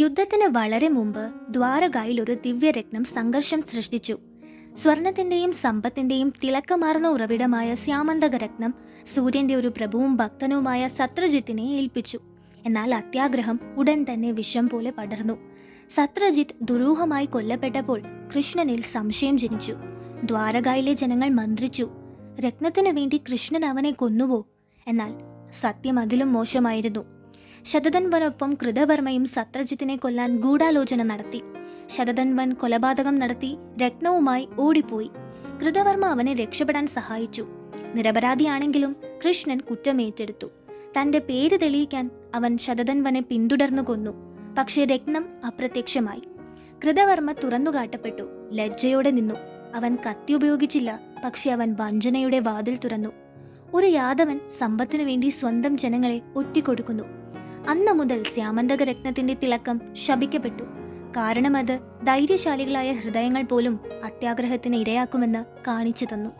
യുദ്ധത്തിന് വളരെ മുമ്പ് ദ്വാരകയിൽ ഒരു ദിവ്യരത്നം സംഘർഷം സൃഷ്ടിച്ചു. സ്വർണത്തിന്റെയും സമ്പത്തിന്റെയും തിളക്കമാർന്ന ഉറവിടമായ ശ്യാമന്തക രത്നം സൂര്യന്റെ ഒരു പ്രഭുവും ഭക്തനുമായ സത്രജിത്തിനെ ഏൽപ്പിച്ചു. എന്നാൽ അത്യാഗ്രഹം ഉടൻ തന്നെ വിഷം പോലെ പടർന്നു. സത്രജിത്ത് ദുരൂഹമായി കൊല്ലപ്പെട്ടപ്പോൾ കൃഷ്ണനിൽ സംശയം ജനിച്ചു. ദ്വാരകയിലെ ജനങ്ങൾ മന്ത്രിച്ചു രത്നത്തിനു വേണ്ടി കൃഷ്ണൻ അവനെ കൊന്നുവോ? എന്നാൽ സത്യം അതിലും മോശമായിരുന്നു. ശതധൻവനൊപ്പം കൃതവർമ്മയും സത്രജിത്തിനെ കൊല്ലാൻ ഗൂഢാലോചന നടത്തി. ശതധൻവൻ കൊലപാതകം നടത്തി രത്നവുമായി ഓടിപ്പോയി. കൃതവർമ്മ അവനെ രക്ഷപ്പെടാൻ സഹായിച്ചു. നിരപരാധിയാണെങ്കിലും കൃഷ്ണൻ കുറ്റമേറ്റെടുത്തു. തന്റെ പേര് തെളിയിക്കാൻ അവൻ ശതധൻവനെ പിന്തുടർന്നു കൊന്നു. പക്ഷേ രത്നം അപ്രത്യക്ഷമായി. കൃതവർമ്മ തുറന്നുകാട്ടപ്പെട്ടു. ലജ്ജയോടെ നിന്നു. അവൻ കത്തി ഉപയോഗിച്ചില്ല. പക്ഷെ അവൻ വഞ്ചനയുടെ വാതിൽ തുറന്നു. ഒരു യാദവൻ സമ്പത്തിനു വേണ്ടി സ്വന്തം ജനങ്ങളെ ഒറ്റിക്കൊടുക്കുന്നു. അന്നു മുതൽ ശ്യാമന്തക രത്നത്തിന്റെ തിളക്കം ശപിക്കപ്പെട്ടു. കാരണം അത് ധൈര്യശാലികളായ ഹൃദയങ്ങൾ പോലും അത്യാഗ്രഹത്തിന് ഇരയാക്കുമെന്ന് കാണിച്ചു തന്നു.